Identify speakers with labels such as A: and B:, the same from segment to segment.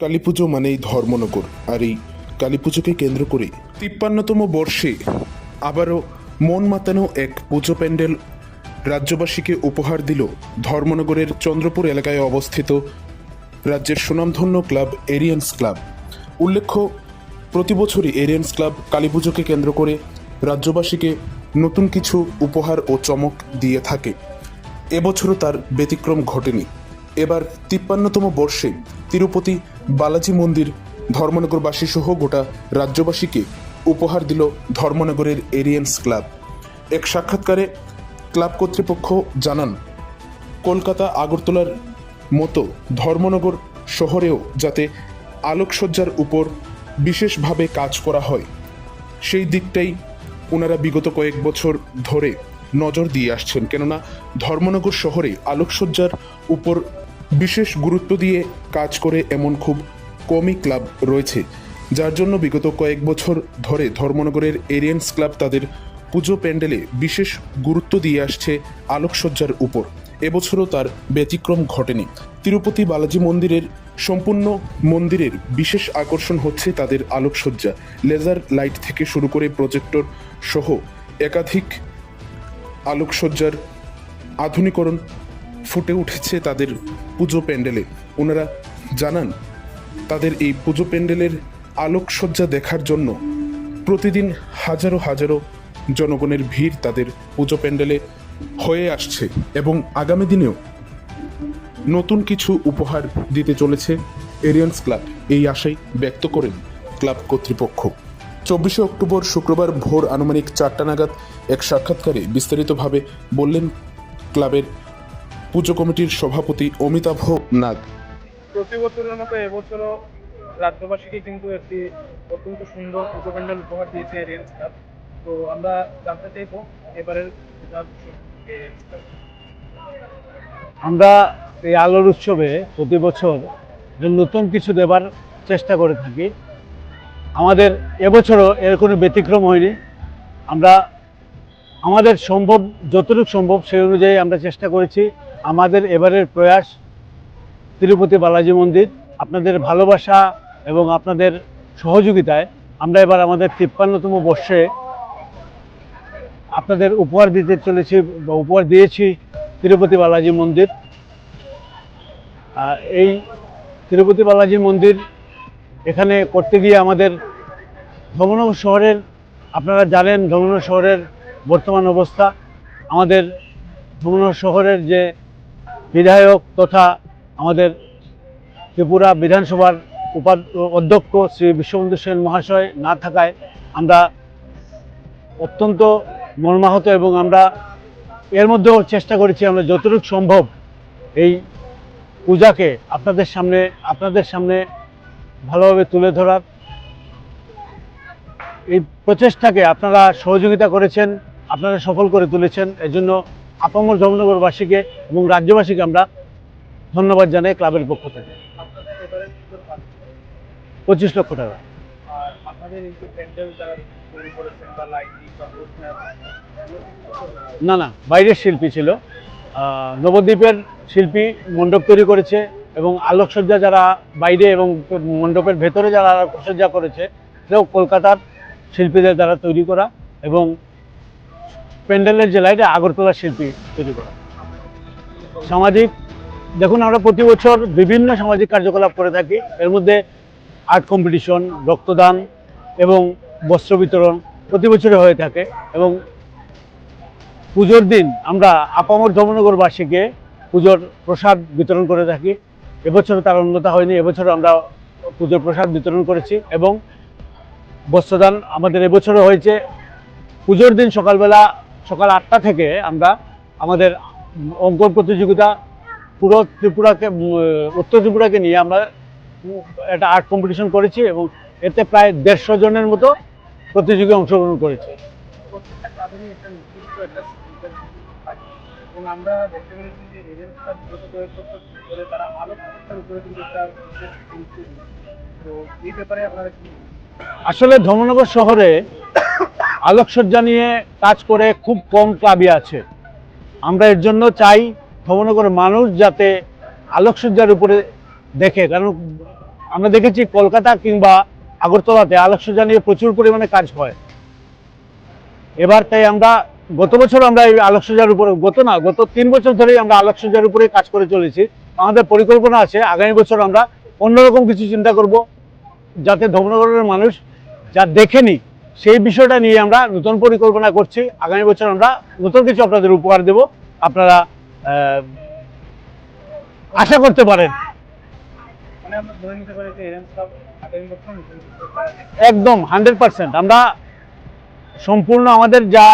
A: কালী পুজো মানেই ধর্মনগর, আর এই কালী পুজোকে কেন্দ্র করে তিপ্পান্নতম বর্ষে আবারও মন মাতানো এক পুজো প্যান্ডেল রাজ্যবাসীকে উপহার দিল ধর্মনগরের চন্দ্রপুর এলাকায় অবস্থিত রাজ্যের সুনামধন্য ক্লাব এরিয়ান্স ক্লাব। উল্লেখ্য, প্রতি বছরই এরিয়ান্স ক্লাব কালী পুজোকে কেন্দ্র করে রাজ্যবাসীকে নতুন কিছু উপহার ও চমক দিয়ে থাকে। এবছরও তার ব্যতিক্রম ঘটেনি। এবার তিপ্পান্নতম বর্ষে তিরুপতি বালাজি মন্দির ধর্মনগরবাসী সহ গোটা রাজ্যবাসীকে উপহার দিল ধর্মনগরের এরিয়েন্স ক্লাব। এক সাক্ষাৎকারে ক্লাব কর্তৃপক্ষ জানান, কলকাতা আগরতলার মতো ধর্মনগর শহরেও যাতে আলোকসজ্জার উপর বিশেষভাবে কাজ করা হয়, সেই দিকটাই ওনারা বিগত কয়েক বছর ধরে নজর দিয়ে আসছেন। কেননা ধর্মনগর শহরে আলোকসজ্জার উপর বিশেষ গুরুত্ব দিয়ে কাজ করে এমন খুব কমই ক্লাব রয়েছে, যার জন্য বিগত কয়েক বছর ধরে ধর্মনগরের এরিয়েন্স ক্লাব তাদের পুজো প্যান্ডেলে বিশেষ গুরুত্ব দিয়ে আসছে আলোকসজ্জার উপর। এবছরও তার ব্যতিক্রম ঘটেনি। তিরুপতি বালাজি মন্দিরের সম্পূর্ণ মন্দিরের বিশেষ আকর্ষণ হচ্ছে তাদের আলোকসজ্জা। লেজার লাইট থেকে শুরু করে প্রজেক্টর সহ একাধিক আলোকসজ্জার আধুনিকরণ ফুটে উঠেছে তাদের পুজো প্যান্ডেলে। ওনারা জানান, তাদের এই পুজো প্যান্ডেলের আলোকসজ্জা দেখার জন্য প্রতিদিন হাজারো হাজারো জনগণের ভিড় তাদের পুজো প্যান্ডেলে হয়ে আসছে এবং আগামী দিনেও নতুন কিছু উপহার দিতে চলেছে এরিয়ান্স ক্লাব। এই আশাই ব্যক্ত করেন ক্লাব কর্তৃপক্ষ। চব্বিশে অক্টোবর শুক্রবার ভোর আনুমানিক চারটা নাগাদ এক সাক্ষাৎকারে বিস্তারিতভাবে বললেন ক্লাবের পুজো কমিটির সভাপতি অমিতাভ নাগ।
B: প্রতি বছরের মতো এবছরও রাজ্যবাসীকে কিন্তু একটি অত্যন্ত সুন্দর পুজো প্যান্ডেল উপহার দিয়েছে এরিয়ান্স ক্লাব। তো আমরা জানতে চাইব এবারের
C: আমরা এই আলোর উৎসবে প্রতি বছর নতুন কিছু দেবার চেষ্টা করে থাকি আমাদের এবছরও এর কোনো ব্যতিক্রম হয়নি। আমরা আমাদের সম্ভব যতটুকু সম্ভব সেই অনুযায়ী আমরা চেষ্টা করেছি। আমাদের এবারের প্রয়াস তিরুপতি বালাজি মন্দির। আপনাদের ভালোবাসা এবং আপনাদের সহযোগিতায় আমরা এবার আমাদের তিপ্পান্নতম বর্ষে আপনাদের উপহার দিতে চলেছি বা উপহার দিয়েছি তিরুপতি বালাজি মন্দির। এই তিরুপতি বালাজি মন্দির এখানে করতে গিয়ে আমাদের ধর্মনগর শহরের, আপনারা জানেন ধর্মনগর শহরের বর্তমান অবস্থা। আমাদের ধর্মনগর শহরের যে বিধায়ক তথা আমাদের ত্রিপুরা বিধানসভার উপা অধ্যক্ষ শ্রী বিশ্ববন্ধু সেন মহাশয় না থাকায় আমরা অত্যন্ত মর্মাহত এবং আমরা এর মধ্যেও চেষ্টা করেছি আমরা যতটুকু সম্ভব এই পূজাকে আপনাদের সামনে আপনাদের সামনে ভালোভাবে তুলে ধরার। এই প্রচেষ্টাকে আপনারা সহযোগিতা করেছেন, আপনারা সফল করে তুলেছেন। এজন্য আপামর ধর্মনগরবাসীকে এবং রাজ্যবাসীকে আমরা ধন্যবাদ জানাই ক্লাবের পক্ষ থেকে। পঁচিশ লক্ষ টাকা। না না বাইরের শিল্পী ছিল। নবদ্বীপের শিল্পী মণ্ডপ তৈরি করেছে এবং আলোকসজ্জা যারা বাইরে এবং মণ্ডপের ভেতরে যারা আলোকসজ্জা করেছে সেও কলকাতার শিল্পীদের দ্বারা তৈরি করা এবং প্যান্ডেলের যে লাইটে আগরতলার শিল্পী তৈরি করা। সামাজিক, দেখুন আমরা প্রতি বছর বিভিন্ন সামাজিক কার্যকলাপ করে থাকি। এর মধ্যে আর্ট কম্পিটিশন, রক্তদান এবং বস্ত্র বিতরণ প্রতি বছরে হয়ে থাকে এবং পুজোর দিন আমরা আপামর ধর্মনগরবাসীকে পুজোর প্রসাদ বিতরণ করে থাকি। এবছর তার অন্যতা হয়নি, এবছর আমরা পুজোর প্রসাদ বিতরণ করেছি এবং বস্ত্রদান আমাদের এবছরও হয়েছে। পুজোর দিন সকালবেলা সকাল আটটা থেকে আমরা আমাদের অঙ্কন প্রতিযোগিতা পুরো ত্রিপুরাকে উত্তর ত্রিপুরাকে নিয়ে আমরা একটা আর্ট কম্পিটিশন করেছি এবং এতে প্রায় দেড়শো জনের মতো প্রতিযোগী অংশগ্রহণ করেছে।
B: প্রত্যেকটা ক্লাবেরই একটা নির্দিষ্ট একটা সুবিধা থাকে এবং আমরা দেখতে পেরেছি যে এরিয়ান্স বিগত কয়েক বছর ধরে তারা আলোকসজ্জার উপরে কিন্তু একটা বিশেষ গুরুত্ব দিচ্ছে তো এই ব্যাপারে আপনারা কি
C: আসলে ধর্মনগর শহরে আলোকসজ্জা নিয়ে কাজ করে খুব কম ক্লাবই আছে। আমরা এর জন্য চাই ধর্মনগরের মানুষ যাতে আলোকসজ্জার উপরে দেখে। কারণ আমরা দেখেছি কলকাতা কিংবা আগরতলাতে আলোকসজ্জা নিয়ে প্রচুর পরিমাণে কাজ হয়। এবার তাই আমরা গত বছর আমরা এই আলোকসজ্জার উপরে, গত না, গত তিন বছর ধরেই আমরা আলোকসজ্জার উপরে কাজ করে চলেছি। আমাদের পরিকল্পনা আছে, আগামী বছর আমরা অন্যরকম কিছু চিন্তা করব, যাতে ধর্মনগরের মানুষ যা দেখেনি সেই বিষয়টা নিয়ে আমরা নতুন পরিকল্পনা করছি। আগামী বছর আমরা নতুন কিছু আপনাদের উপহার দেব। আপনারা আশা করতে পারেন। একদম, হান্ড্রেড পার্সেন্ট। আমরা সম্পূর্ণ আমাদের যা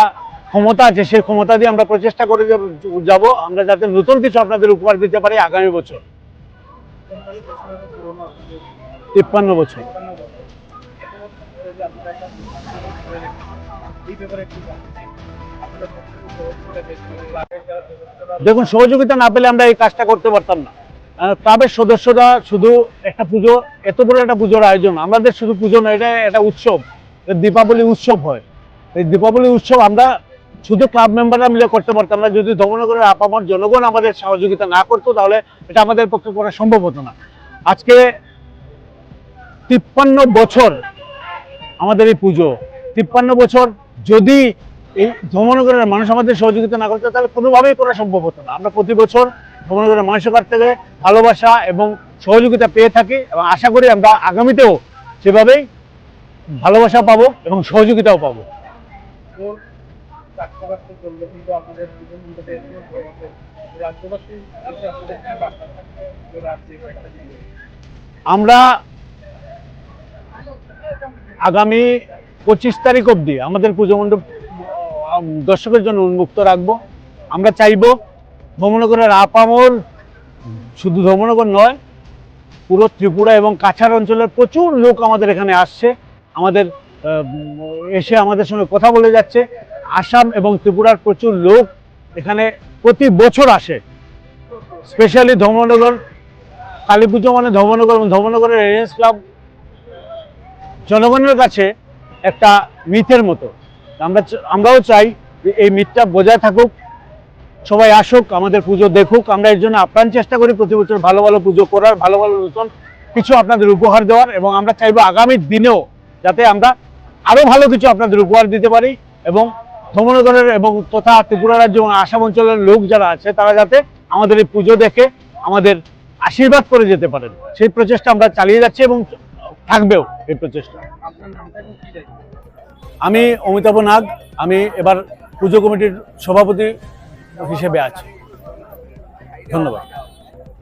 C: ক্ষমতা আছে, সেই ক্ষমতা দিয়ে আমরা প্রচেষ্টা করে যাব। আমরা যাতে নতুন কিছু আপনাদের উপহার দিতে পারি আগামী বছর। তিপ্পান্ন বছর
B: তিপ্পান্ন বছর। এত বছর ধরে
C: দেখুন, সহযোগিতা না পেলে আমরা এই কাজটা করতে পারতাম না। ক্লাবের সদস্যরা শুধু একটা পুজো, এত বড় একটা পুজোর আয়োজন। আমাদের শুধু পুজো নয় এটা একটা উৎসব। দীপাবলি উৎসব হয়। এই দীপাবলি উৎসব আমরা শুধু ক্লাব মেম্বাররা মিলে করতে পারতাম না। যদি ধর্মনগরের আপামর জনগণ আমাদের সহযোগিতা না করতো, তাহলে এটা আমাদের পক্ষে করা সম্ভব হতো না। আজকে তিপ্পান্ন বছর আমাদের এই পুজো। তিপ্পান্ন বছর যদি এই ধর্মনগরের মানুষ আমাদের সহযোগিতা না করতো, তাহলে কোনোভাবেই করা সম্ভব হতো না। আমরা প্রতি বছর ধর্মনগরের মানুষের কাছ থেকে ভালোবাসা এবং সহযোগিতা পেয়ে থাকি এবং আশা করি আমরা আগামীতেও সেভাবেই ভালোবাসা পাবো এবং সহযোগিতাও পাবো। আমরা আগামী পঁচিশ তারিখ অবধি আমাদের পুজো মণ্ডপ দর্শকের জন্য উন্মুক্ত রাখব। আমরা চাইব ধর্মনগরের আপামর, শুধু ধর্মনগর নয়, পুরো ত্রিপুরা এবং কাছাড় অঞ্চলের প্রচুর লোক আমাদের এখানে আসছে। আমাদের এসে আমাদের সঙ্গে কথা বলে যাচ্ছে। আসাম এবং ত্রিপুরার প্রচুর লোক এখানে প্রতি বছর আসে। স্পেশালি ধর্মনগর, কালী পুজো মানে ধর্মনগর এবং ধর্মনগরের এরিয়ান্স ক্লাব জনগণের কাছে একটা মিথের মতো। আমরা আমরাও চাই এই মিথটা বজায় থাকুক, সবাই আসুক, আমাদের পুজো দেখুক, আমরা এর জন্য আপ্রাণ চেষ্টা করি প্রতি বছর ভালো ভালো পুজো করার, ভালো ভালো নতুন কিছু আপনাদের উপহার দেওয়ার এবং আমরা চাইব আগামী দিনেও যাতে আমরা আরও ভালো কিছু আপনাদের উপহার দিতে পারি এবং ধর্মনগরের এবং তথা ত্রিপুরা রাজ্য এবং আসাম অঞ্চলের লোক যারা আছে, তারা যাতে আমাদের এই পুজো দেখে আমাদের আশীর্বাদ করে যেতে পারেন। সেই প্রচেষ্টা আমরা চালিয়ে যাচ্ছি এবং থাকবেও এই প্রচেষ্টা। আমি অমিতাভ নাগ আমি এবার পুজো কমিটির সভাপতি হিসেবে আছি। ধন্যবাদ।